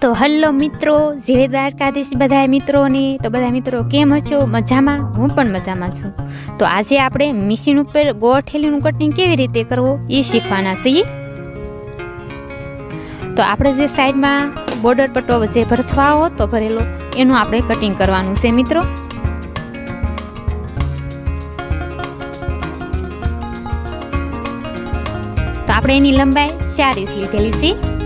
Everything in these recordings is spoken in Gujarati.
તો હલ્લો મિત્રો, જય દ્વારકાધીશ બધા મિત્રોને. તો બધા મિત્રો, કેમ છો? મજામાં? હું પણ મજામાં છું. તો આજે આપણે મિશીન ઉપર ગોઠેલીનું કટિંગ કેવી રીતે કરવું એ શીખવાના છીએ. તો આપણે જે સાઈડમાં બોર્ડર પટ્ટો જે ભરથવાળો હતો ભરેલો, એનું આપણે કટિંગ કરવાનું છે મિત્રો. તો આપણે એની લંબાઈ ચાર ઇંચ લીધેલી છે.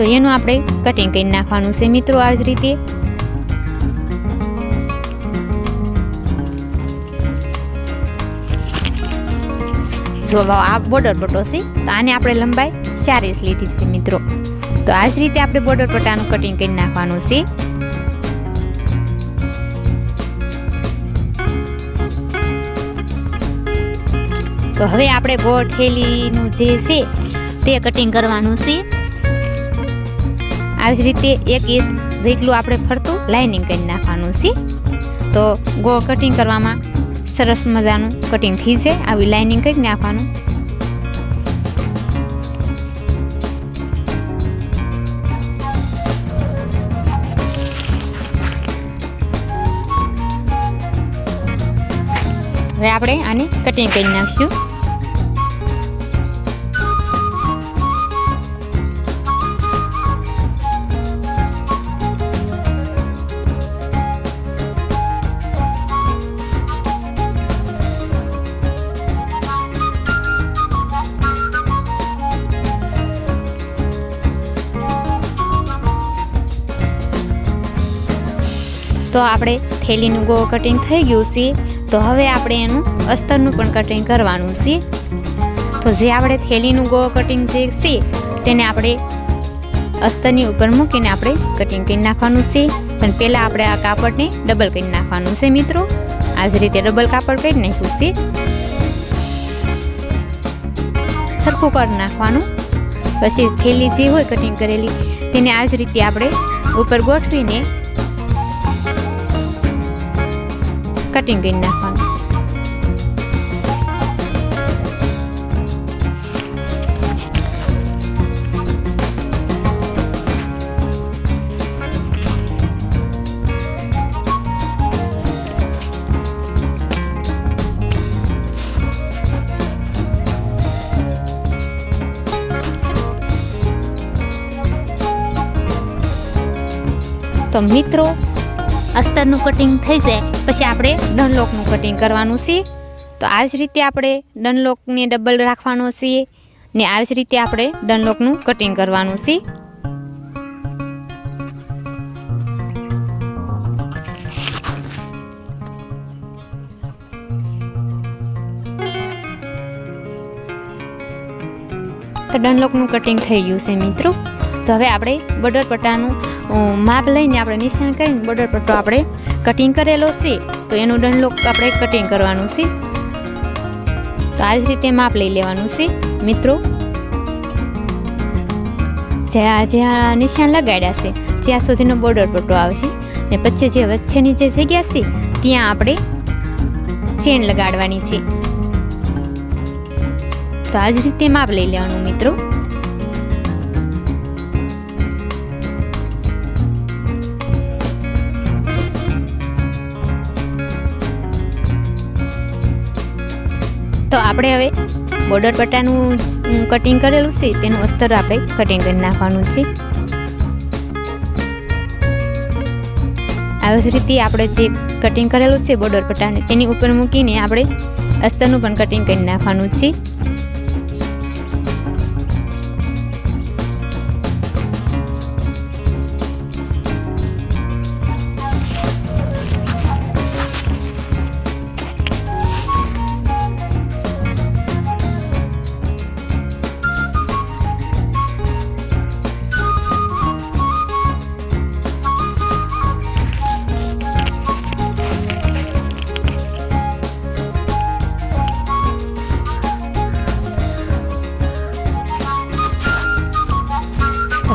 તો એનું આપણે કટિંગ કરી નાખવાનું છે. મિત્રો, આ જ રીતે. જો આ બોર્ડર પટ્ટો છે, તો આને આપણે લંબાઈ ચાર લીધી છે, મિત્રો. તો આ જ રીતે આપણે બોર્ડર પટ્ટાનું કટિંગ કરી નાખવાનું છે. તો હવે આપણે ગોળ ઠેલીનું જે છે, તે કટિંગ કરવાનું છે. આ જ રીતે એક ઇંચ જેટલું આપણે ફરતું લાઇનિંગ કરી નાખવાનું છે. તો ગોળ કટિંગ કરવામાં સરસ મજાનું કટિંગ થઈ જાય આવી લાઇનિંગ કરી નાખવાનું. હવે આપણે આને કટિંગ કરી નાખશું. તો આપણે થેલીનું ગોળ કટિંગ થઈ ગયું છે. તો હવે આપણે એનું અસ્તરનું પણ કટિંગ કરવાનું છે. તો જે આપણે થેલીનું ગોળ કટિંગ જે છે, તેને આપણે અસ્તરની ઉપર મૂકીને આપણે કટિંગ કરી નાખવાનું છે. પણ પહેલાં આપણે આ કાપડને ડબલ કરી નાખવાનું છે મિત્રો. આ જ રીતે ડબલ કાપડ કરી નાખ્યું છે. સરખું કરી નાખવાનું. પછી થેલી જે હોય કટિંગ કરેલી, તેને આ જ રીતે આપણે ઉપર ગોઠવીને કટિંગ કરી નાખવાનું તો મિત્રો અસ્તરનું કટિંગ થઈ જાય. પછી આપણે ડનલોકનું કટિંગ કરવાનું છે. તો આ જ રીતે આપણે ડનલોકને ડબલ રાખવાનો છે ને આ જ રીતે આપણે ડનલોકનું કટિંગ કરવાનું છે. તો ડનલોકનું કટિંગ થઈ ગયું છે મિત્રો. તો હવે આપણે બટર પટ્ટાનું માપ લઈને આપણે નિશાન કરીને બોર્ડર પટ્ટો આપણે કટિંગ કરેલો છે, તો એનું ડંડલો આપણે કટિંગ કરવાનું છે. તો આ જ રીતે માપ લઈ લેવાનું છે, મિત્રો. જ્યાં જ્યાં નિશાન લગાડ્યા છે ત્યાં સુધીનો બોર્ડર પટ્ટો આવશે, ને પછી જે વચ્ચેની જે જગ્યા છે, ત્યાં આપણે ચેન લગાડવાની છે. તો આ જ રીતે માપ લઈ લેવાનું, મિત્રો. આપણે હવે બોર્ડર પટ્ટાનું કટિંગ કરેલું છે, તેનું અસ્તર આપણે કટિંગ કરી નાખવાનું છે. આવી જ રીતે આપણે જે કટિંગ કરેલું છે બોર્ડર પટ્ટાને, તેની ઉપર મૂકીને આપણે અસ્તરનું પણ કટિંગ કરી નાખવાનું છે.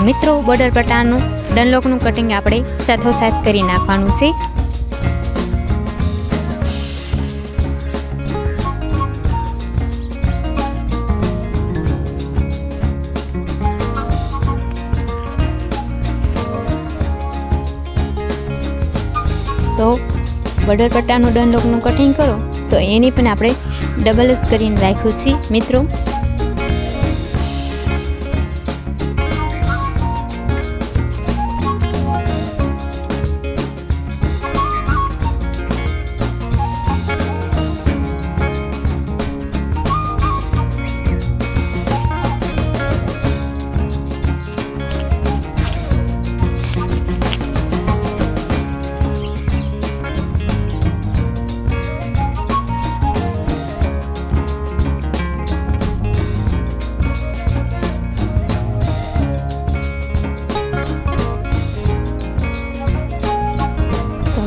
મિત્રો બોર્ડર પટ્ટાનું ડનલોકનું કટિંગ આપણે સાથોસાથ કરી નાખવાનું છે. તો બોર્ડર પટ્ટાનું ડનલોકનું કટિંગ કરો, તો એની પણ આપણે ડબલ જ કરીને રાખ્યું છે. મિત્રો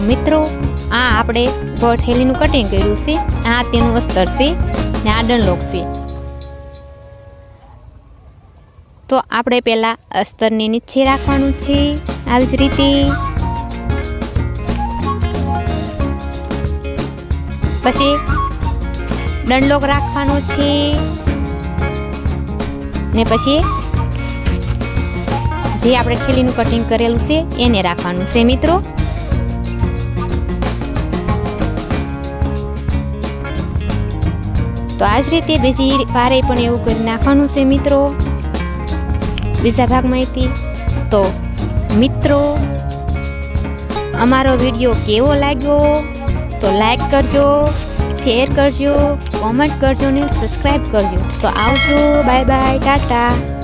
મિત્રો, આ આપણે થેલીનું કટિંગ કર્યું છે, આ તેનું અસ્તર છે ને આ ડનલોક છે. તો આપણે પહેલાં અસ્તરને નીચે રાખવાનું છે, આવી જ રીતે. પછી દંડલોક રાખવાનો છે ને પછી જે આપણે થેલીનું કટિંગ કરેલું છે, એને રાખવાનું છે મિત્રો. તો આ જ રીતે બીજી વારે પણ એવું કરી નાખવાનું છે મિત્રો. બીજા ભાગ માહિતી તો મિત્રો, અમારો વીડિયો કેવો લાગ્યો તો લાઈક કરજો, શેર કરજો, કોમેન્ટ કરજો ને સબસ્ક્રાઈબ કરજો. તો આવજો, બાય બાય, ટાટા.